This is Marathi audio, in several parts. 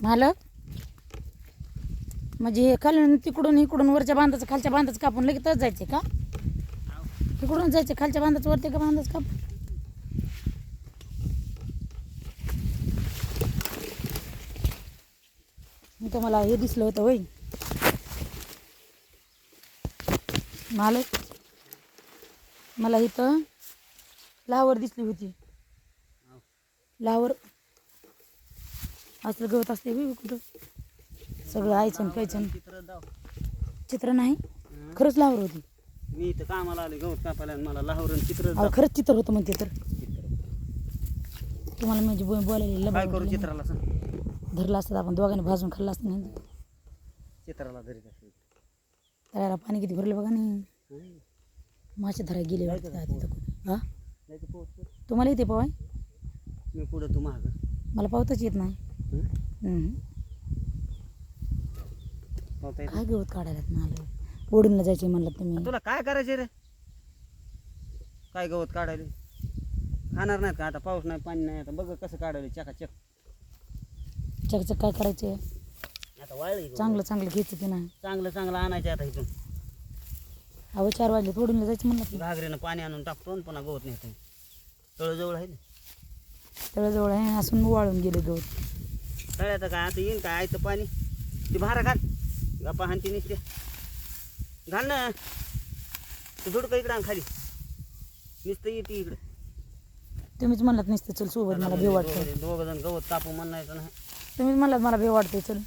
मालक? म्हणजे हे खालून तिकडून इकडून वरच्या बांधाचं खालच्या बांधाचं कापून लगेच जायचे का? इकडून जायचे खालच्या बांधाचं वरती का बांधाचं कापून? इथं मला हे दिसलं होतं होय. मालक मला इथं लावर दिसली होती. लावर असलं गवत असते बी कुठं. सगळं आयचं खायचं चित्र दाव. चित्र नाही? खरंच लावर होती. मी इथं कामाला आले गवत कापायला आणि मला लाहोरून चित्र अहो खरंच चित्र होतं म्हणते तर. तुम्हाला म्हणजे बो- बोलायला काय लबाड करू वाटलं चित्राला सांग. नाही. धरलं असतं तर आपण दोघांनी भाजून खाल्लं असतं नाही चित्राला धरीत असेल तळ्याला पाणी किती भरलं बघा नाही. हं. मासे धरायला गेले वाटतं कोणी. हा? जायचं पोहोच कर. तुम्हाला येते पवाय? मी पुढं तू महाग मला पावताच येत नाही. हं? काय गवत काढायला मला? ओढूनला जायचे म्हणलं तुम्ही. तुला काय करायचे रे? काय गवत काढायला? खाणार नाहीत का आता? पाऊस नाही पाणी नाही आता बघ कसं काढायला चकाचक चकचक काय करायचे आता वाळली चांगलं चांगलं घ्यायचं ते नाही? चांगलं चांगलं आणायचं आता इथून. अहो चार वाजले ओढूनला जायचं म्हणलं. की घागरीनं पाणी आणून टाकतो आणि पुन्हा गवत नेतो. तळजवळ आहे ना? तळ्याजवळ आहे असून वाळून गेले गवत तळ्याचं काय आता येईन काय आयतं पाणी. ती भारा घाल. गप्पा हानती निसते. घाल ना. तू झुडकं इकडं आण खाली. नुसतं येते इकडं. तुम्हीच म्हणलात नसते चल सोबत मला भेव वाटतंय. दोघ जण गवत कापू म्हणायचं नाही तुम्हीच म्हणलात मला भेव वाटतंय चल.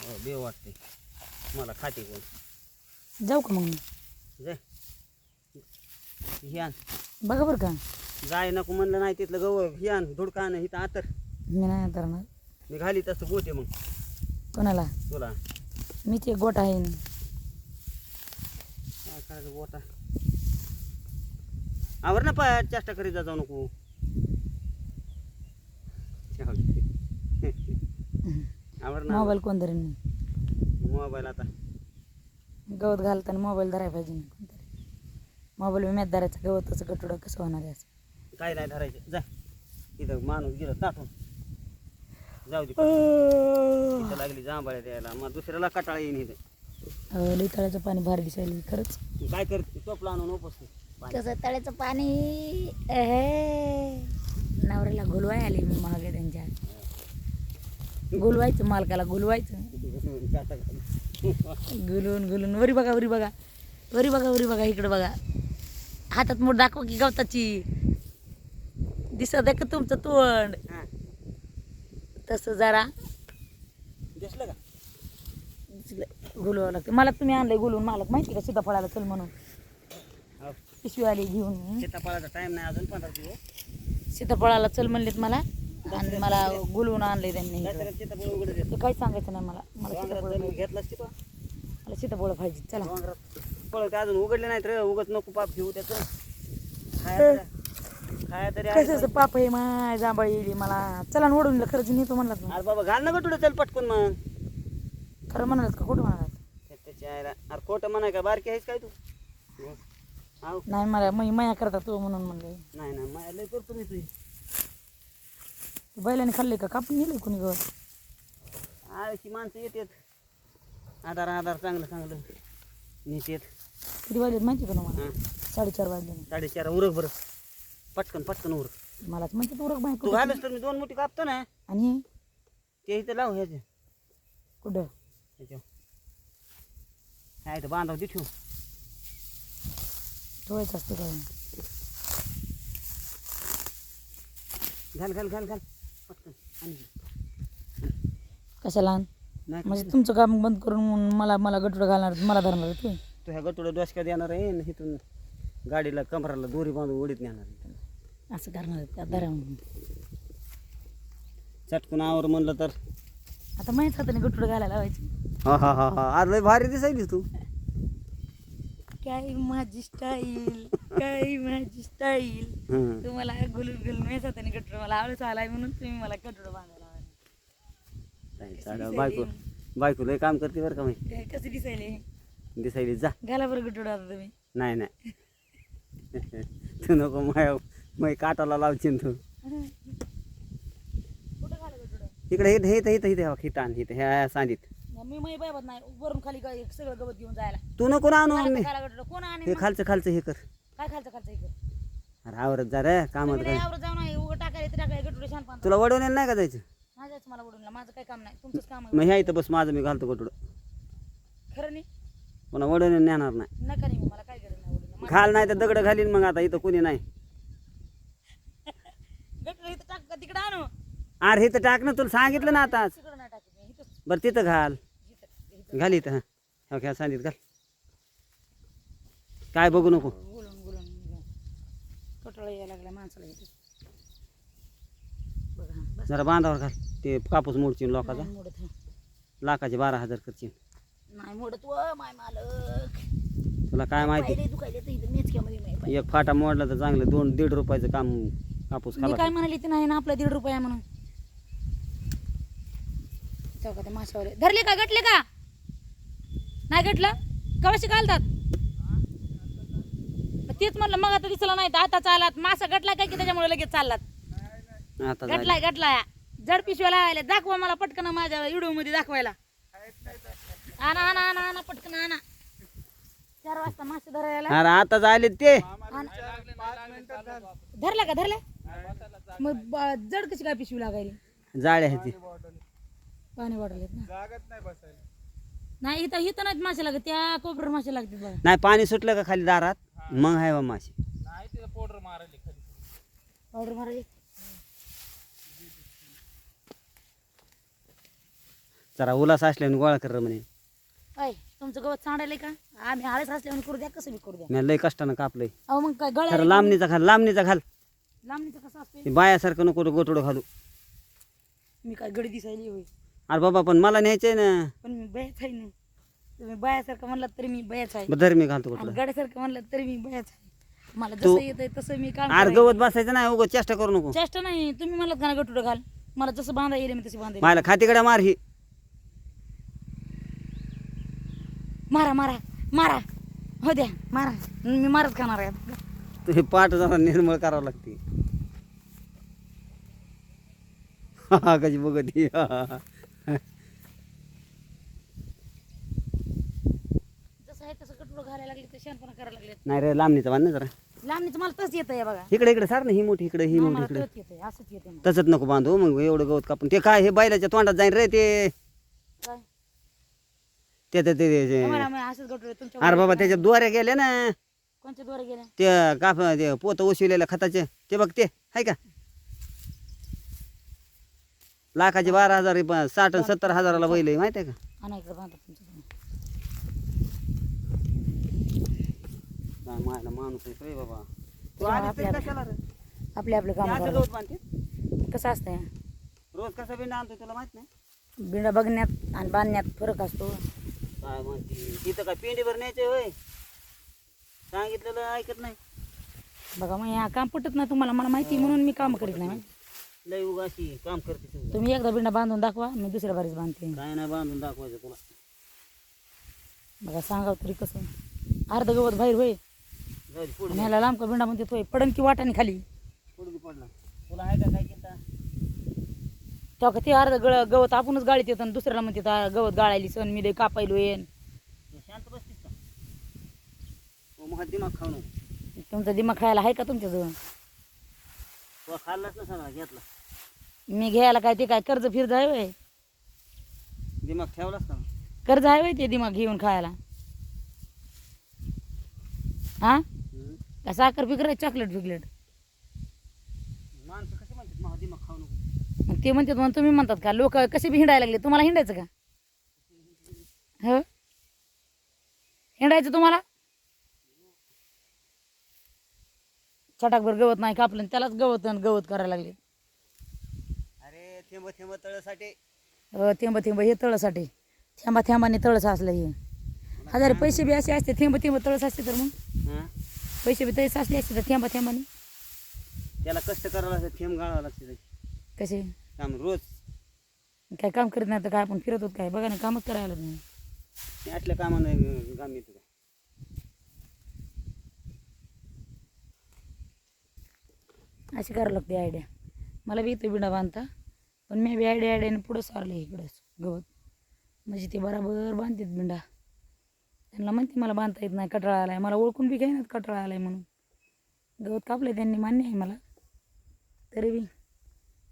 हो बेव वाटते मला खाते कोण. जाऊ का मग मी? जाय. हे आण. बघा बरं का. जाय नको म्हणलं नाही तिथलं गव हे आण धुडका आण इथं आतर. मी नाही करणार मी घाली तसं गोटे मग. कोणाला? तुला. मीच एक गोट आहे. ना. काय करायचं गोटा? आवर ना पाय चेष्टा करीत जा जाऊ नको. आवर ना. मोबाईल कोण धरेन? मी मोबाईल आता. गवत घालताना मोबाईल धरायला पाहिजे ना कोणतरी. मोबाईल मी मॅच धरायचा गवताचं गटुडं कसं होणार आहे असं. काय नाही धरायचं. जा. इथं माणूस गेलं ताटून. जाऊ दे. इथं लागली जांभळ्या द्यायला. मग दुसऱ्याला कटाळा येईन इथं. अहो, लई तळ्याचं पाणी भारी दिसायला खरंच. तू काय करते? टोपला आणून उपसते पाणी. कसं तळ्याचं पाणी? एहे. नवऱ्याला गुलवाय आले मी महागे त्यांच्या. गुलवायचं मालकाला गुलवायचं. गुलून गुलून. वरी बघा वरी बघा. वरी बघा वरी बघा. इकडे बघा. हातात मोठ दाखव की गवताची. दिसत आहे का तुमचं तोंड? हा. तसं जरा. दिसलं का? गुलवावं लागतं मला तुम्ही आणलंय गुलून मालक. माहिती का सीताफळाला चल म्हणून? हो. पिशवी आली घेऊन. शेताफळाचा टाइम नाही अजून पंधरा दिवस. सीताफळाला चल म्हणलेत मला. आणि मला गुलवून आणलंय त्यांनी. तर शेताफळ उघडत येतं. ते काही सांगायचं नाही मला. मला डोंगरात सीताफळ जर पाहिजे. घेतलास की तो? मला सीताफळ पाहिजे. चला. डोंगरात फळ काय अजून उघडले नाहीत रे. उगत नको पाप घेऊ त्याचं. खाया खाया तरी आहे. कसं पाप आहे माय जांभळ येईल मला. चला ना ओढून खरंच नेतो म्हणलात ना अरे बाबा घाल ना गटुडं चल पटकून मग. खरं म्हणालात का? कुठं म्हणालात त्याच्या आईला अरे खोटं म्हणाय का? बारकी आहेस काय तू? आव नाही मला मी माया करता तो म्हणून म्हणले. नाही ना माया लय करतो मी तुझी. बैलाने खाल्ले का? कापून गेले कोणी गवत आळशी माणसं येतात आधार आधार चांगलं चांगलं. नेतेत किती वाजलेत माहिती का तुम्हाला? हां. साडेचार वाजले. साडेचार उरक बरं. पटकन पटकन उरक मलाच म्हणते उरक बाय तू कुठं घालस तर. मी दोन मोठी कापतो ना. आणि? हे? ते इथं लाव ह्याचे कुठं? ह्याच्यावर काय इथं बांधाव दे ठेवू. ठेवायचं असतं काय घाल घाल घाल घाल. पटकन. आणि कशाला? नाही म्हणजे तुमचं काम बंद करून मला मला गटुडं घालणार मला धरणार तू तू ह्या गटुडं डोसक्यात येणार आहे आणि इथून गाडीला कमराला दोरी बांधून उडीत नेणार आहे. असं करणार धरा म्हणून. चटकून आवर म्हणलं तर. आता माहीत हाताने गटुडं घालायला लावायचं. हा हा हा हा. आज लय भारी दिसायलीस तू. काय माझी स्टाईल काय माझी स्टाईल हं. तुम्हाला गुलून गुलून माहीत हाताने गटुडं मला आवडच आलाय म्हणून तुम्ही मला गटुडं बांधायला चालेल. बायको बायको लय काम करते बरं का मी काय कसं दिसायले? दिसायली जा. घाला बरं गटुडं आता तुम्ही. नाही नाही. तू नको माया मै काटाला लावशील तू इकडे इथं इथं इथं इथं इथं आण इथं ह्या सांगीत मी मै बाबत नाही वरून खाली काय सगळं गवत घेऊन जायला तू नको ना आणू गटलं. कोण आणि हे खालचं खालचं हे कर काय खालचं खालचं इकडे अरे आवरत जा रे कामात काय आवरत जाऊ नाही उघड टाकायला इथं टाकायला गटुडे छान पाहतो तुला वडवण्याला नाही का जायचं माझ्याच मला वडून माझं काही काम नाही तुमचंच काम आहे मग ह्या इथं बस माझं मी घालतो गोटुड खरं नाही पुन्हा वडवण्याला नेणार नाही नका नाही मला काय गरज नाही वडून घाल नाही तर दगड घालीन मग आता इथं कोणी नाही गटुडे इथं टाक का तिकडे आणू. अरे इथं टाक ना तुला सांगितलं ना आता तिकडं नाही टाकत मी इथंच. बरं तिथं घाल. इथं इथं. घाल इथं हा. हो घ्या सांगित घाल. काय बघू नको. गुलून गुलून कटोळा यायला लागला माणसाला इथे. बघा हा, बस. जरा बांधावर घाल. ते कापूस मोडची लोकाचा नाही मोडत हा. लाखाचे बारा हजार करशील नाही मोडत व माय मालक. तुला काय माहिती? पायले दुखायले तर इथं मेचक्यामध्ये माय पाय. एक फाटा मोडला तर चांगलं दोन दीड रुपयाचं काम कापूस मी खाला काय म्हणाली ते नाही ना आपला दीड रुपया म्हणून. तेव्हा का ते माशावाले धरले का गटले का? नाही गटलं? कवाशी घालतात? तेच म्हणलं मग आता दिसलं नाही तर आता चालात. मासा गटला काय की त्याच्यामुळे लगेच चाललात? आता झालं. गटलाय गटलाय. जड पिशव्या लावायला. दाखवा मला पटकन माझ्या व्हिडिओमध्ये दाखवायला. आणा आणा आणा आणा पटकन आणा. चार वाजता मासे धरायला. अरे आता झाले ते. धरला का धरला? मग ब- जड कशी काय पिशवी लागायली? जाळे आहे ते. पाणी ना? नाही इथं इथं नाहीत मासे लागत त्या कोपर मासे लागतात बघा. नाही पाणी सुटलं का खाली दारात? मग आहे बा माशी पावडर मारायची जरा उलास असल्याने गोळा कर रे म्हणे. अय तुमचं गवत सांडायलंय का? आम्ही आळस असल्यावर करू द्या कसं बी करू द्या. मी लय कष्टानं कापलंय. अहो मग काय गळ्या खरं लांबणीचा घाल लांबणीचा घाल लांबणीचं कसं असते ते बायासारखं नको गोटोडं घालू. मी काय गडी दिसायली होय. अरे बाबा पण मला न्यायचंय ना. पण मी बयाच आहे ना. तुम्ही बायासारखं म्हणलात तरी मी बयाच आहे. बरं धर मी घालतो आणि गोटोडं गड्यासारखं म्हणलं तरी मी बयाच आहे. मला तू- जसं येतंय तसं मी काम अरे. गवत बसायचं नाही उगं चेष्टा करू नको. चेष्टा नाही. तुम्ही म्हणलात का गटुडं घाल. मला जसं बांधा येईल मी तशी बांधा मायला खातीकडे मार ही. मारा मारा मारा. हो द्या मारा. मी मारत खाणार आहे. तुझी पाठ जरा निर्मळ करावं लागते. कशी बघत ही. जसं आहे तसं गटुडं घालायला लागले तर शहाणपणा करायला लागले नाही रे लांबणीचा बांध ना जरा. लांबणीचं मला तसं येतं बघा. इकडे इकडे सार ना ही मोठी इकडे ही मोठी मला इकडे. तोच येतंय असंच येते तसंच नको बांधू मग एवढं गवत कापून. ते काय हे बैलाच्या तोंडात जाईन रे ते. ते ते- ते- ते- मला मग असंच गटुडं तुमच्या अरे बाबा त्याच्या दोऱ्या गेल्या ना. कोणच्या द्वारे गेल्या? ते काप ते पोत ओशिवलेल्या खताचे. ते बघ ते आहे का? लाखाचे बारा हजार आहे, पण साठ आणि सत्तर हजाराला बैल आहे माहिती आहे का? आणा इकडे बांधा तुमच्या तुम्ही. काय मायला माणूस रे बाबा. तू तेव्हा आलीस तरी आपल्या- कशाला रे? आपले आपले ते काम असं गवत बांधते? कसं असतंय? रोज कसा बिंडा आणतो तुला माहीत नाही? बिंडा बघण्यात आणि बांधण्यात फरक असतो. काय म्हणते? तिथं काय पेंडीभर न्यायचे होय? सांगितलेलं ऐकत नाही. बघा मग या काम पटत नाही तुम्हाला. मला माहिती आहे म्हणून मी काम करीत नाही. लय उगाशी काम करते तू तुम्ही एकदा बिंडा बांधून दाखवा मी दुसऱ्या बारीच बांधते. काय नाही बांधून दाखवायचं तुला. बघा सांगावं तरी कसं. अर्ध गवत बाहेर होय. जाऊ दे, पुढे. आणि ह्याला लांब का बिंडा म्हणते होय पडन की वाटाने खाली. पुढे पडला. तुला आहे का काय केलं तेव्हा का ते अर्ध गळ गवत आपणच गाळीत येतं आणि दुसऱ्याला म्हणते "ता गवत गाळायली सण मी लय कापायलो येन. शांत बसतीस का? हो मग दिमाग खाऊ नको तुमचा दिमाग खायला आहे का तुमच्याजवळ? तुला खाल्लाच ना सगळा घेतला? मी घ्यायला काय ते काय कर्ज फिरज आहे वय दिमाग ठेवलाच का कर्ज आहे वय ते दिमाग घेऊन खायला? हा. का साखर फिकर आहे चॉकलेट फिकलेट माणसं कसे म्हणतात मग दिमाग खाऊ नको. मग ते म्हणतात म्हणून तुम्ही म्हणतात का लोक कसे बी हिंडायला लागले तुम्हाला हिंडायचं का? हो? हिंडायचं तुम्हाला? छटाकभर गवत नाही कापलं त्यालाच गवत आणि गवत करायला लागले. अरे थेंब थेंब तळसाठी. थेंब थेंब हे तळसाठी. थेंबा थेंबाने तळस असलं हे. हजार पैसे बी असे असते थेंब थेंब तळस असते तर मग. हां? पैसे बी तळस असले असते तर थेंबा थेंबाने. त्याला कष्ट करावं लागतं थेंब गाळावं लागते. कसे? काम रोज. काय काम करत नाही तर काय आपण फिरत होत काय? बघा ना कामच करायला असल्या कामानं काम येतं काय अशी करावं लागते आयडिया मला बी येतो बिडा बांधता पण मी बी आयडिया आयडियाने पुढं सारलं इकडंच गवत. म्हणजे ते बराबर बांधतात बिंडा. त्यांना म्हणते मला बांधता येत नाही कटाळा आलाय. मला ओळखून बी काही नाही कटाळा आलाय म्हणून. गवत कापलं त्यांनी मान्य आहे मला. तरी बी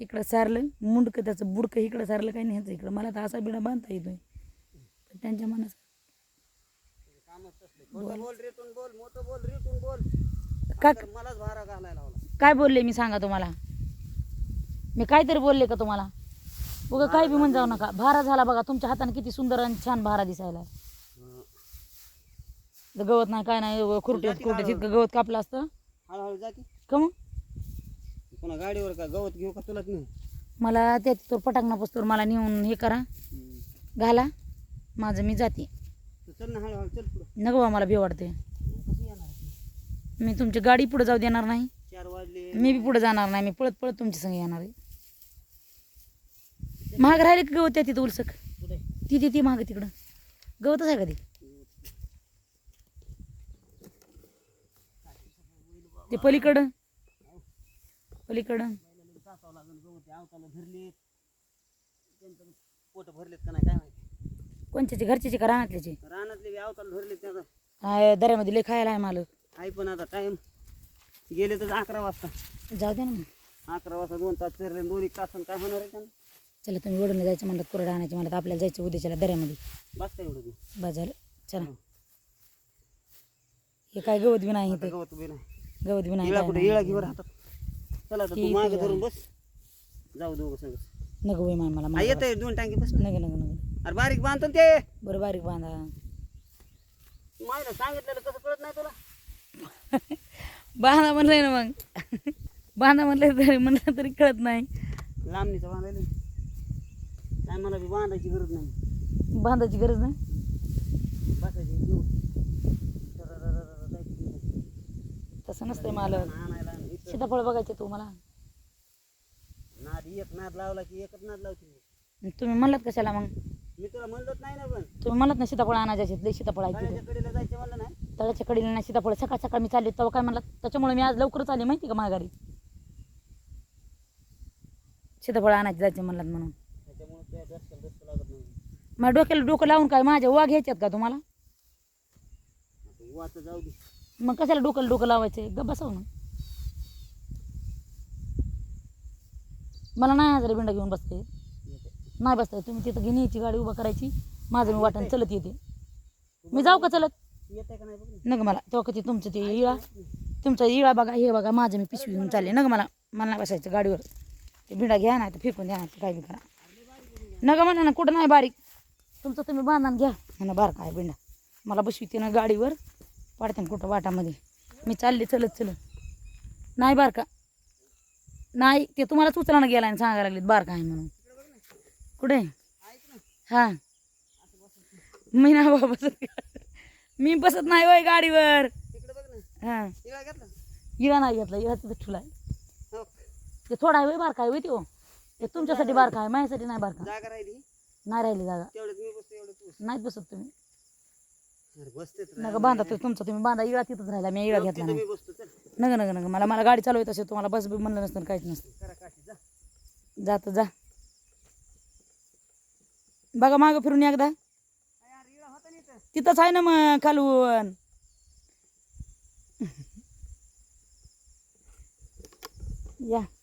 इकडं सारलं मुंडकं त्याचं बुडकं इकडं सारलं काही नाही ह्याचं इकडं. मला तर असा बिडा बांधता येतोय. पण त्यांच्या मनात बोल. रेटून बोल. मोठं बोल रेटून बोल. का तर मलाच भारा घालायला काय बोलले मी सांगा तुम्हाला? मी काहीतरी बोलले का तुम्हाला? उगं काय बी म्हण जाऊ नका. भारा झाला बघा तुमच्या हाताने किती सुंदर आणि छान भारा दिसायला. गवत नाही काय नाही खुरटे खुरटे तितकं गवत कापलं असतं. हळूहळू की. मग? पुन्हा गाडीवर का गवत घेऊ का तुलाच नाही मला त्या तिथं पटाकना पुस्तूर मला नेऊन हे करा. घाला. माझं मी जाते. तू चल ना हळूहळू चल पुढं. नको बा मला भी वाटते? मी तुमची गाडी पुढे जाऊ देणार नाही. मी बी पुढे जाणार नाही मी पळत पळत तुमच्या संग येणार आहे. महाग राहिले का गवत त्या तिथं उलसक. ती ती ती महाग तिकडं. गवतच आहे का ती? ते पलीकडं. पलीकडं. पोट भरलेत का नाही काय माहिती कोणच्याचे? घरच्याचे का रानातल्याचे? रानातले बी आवताला धरलेत त्याचा. दऱ्यामध्ये लय खायला आहे मालक. आई पण आता टाइम गेले तर अकरा वाजता. जाऊ दे ना मग. अकरा वाजता दोन तास फिरले दोन एक तास काय होणार आहे त्यांना? चला तुम्ही वडून जायचं म्हणलं कुरडा आणायचं म्हणलं आपल्याला जायचं उद्याच्याला दऱ्यामध्ये. बसता एवढं बी. बस झालं. चला. हे. काय गवत बी नाही आता इथं. गवत बी नाही. गवत बी नाही इळा काय कुठे नाही. इळा घेऊन राहतात. चला आता तू ठीक मागे आहे. धरून बस. जाऊ दोघं संग. नको बाई मला आ, मला येतंय दोन टांगे बस नग नग नग अरे बारीक बांधतो ना ते. बरं बारीक बांधा. माहिती सांगितलेलं कसं कळत नाही तुला. बांधा म्हणलंय ना मग. बांधा म्हणलंय तरी म्हणलं तरी कळत नाही. लांबणीचं बांधायला काय मला बी बांधायची गरज नाही. बांधायची गरज नाही? बसायची घेऊन टरररररर जायचं घेऊन. तसं नसतंय मालक. आणायला आणि इथं सीताफळ बघायचे तू मला नाद एक नाद लावला की एकच नाद लावते तुम्ही म्हणलात कशाला मग? मी तुला म्हणलोच नाही ना पण. तुम्ही म्हणलात ना सीताफळ आणायचे आहेत, लय सीताफळ तिथे. कडेला जायचं म्हणलं नाही? तळ्याच्या कडीला ना सीताफळ सकाळ सकाळ मी चालले तेव्हा काय म्हणलात त्याच्यामुळे मी आज लवकरच आले माहिती का माघारी? सीताफळ आणायचं जायचे म्हणलात म्हणून. त्याच्यामुळे डोक्याला डोकं लावून काय माझ्या वा घ्यायच्यात का तुम्हाला? जाऊ मग कशाला डोक्याला डोकं लावायचं ग बसाव ना. मला नाही हजार बिंडा घेऊन बसते नाही बसताय तुम्ही तिथं घेऊन यायची गाडी उभा करायची. माझं मी वाटण चलत येते. मी जाऊ का चलत? येते का नाही बघ ना. नग मला तेव्हा कधी तुमचं ते इळा. तुमचा इळा बघा हे बघा माझं मी पिशवी घेऊन चालले. नग मला मला नाही बसायचं गाडीवर. ते बिंडा घ्या ना तर फेकून द्या ना ते काय बी करा. नग म्हणा ना कुठं नाही बारीक. तुमचं तुम्ही बांधा घ्या. म्हणा बारका आहे बिंडा. मला बसवी ना गाडीवर पाडते ना कुठं वाटामध्ये. मी चालले चलत चलत. नाही बारका नाही ते तुम्हालाच उचलानं गेला आणि सांगायला लागलेत बारका आहे म्हणून. कुठे? हां. मी ना बाबा मी बसत नाही होय गाडीवर. तिकडे बघ ना. हां. इळा नाही घेतला इळा तिथं ठुला हो. ते थोडा आहे बारका आहे होय तो ते तुमच्यासाठी बारका आहे माझ्यासाठी नाही बारका. जागा राहिली? नाही राहिली जागा. मी बसतो नाहीत तुम्ही. नका बांधा तुमचा तुम्ही बांधा इळा तिथंच राहिला मी इळा घेतला नाही. नग नग नग मला मला गाडी चालवायची असेल तुम्हाला बस बी म्हणलं नसतं काहीच नसतं. जात जा. बघा मागं फिरून एकदा यार इळा होता नाही इथं तिथंच आहे ना मग खालून. या.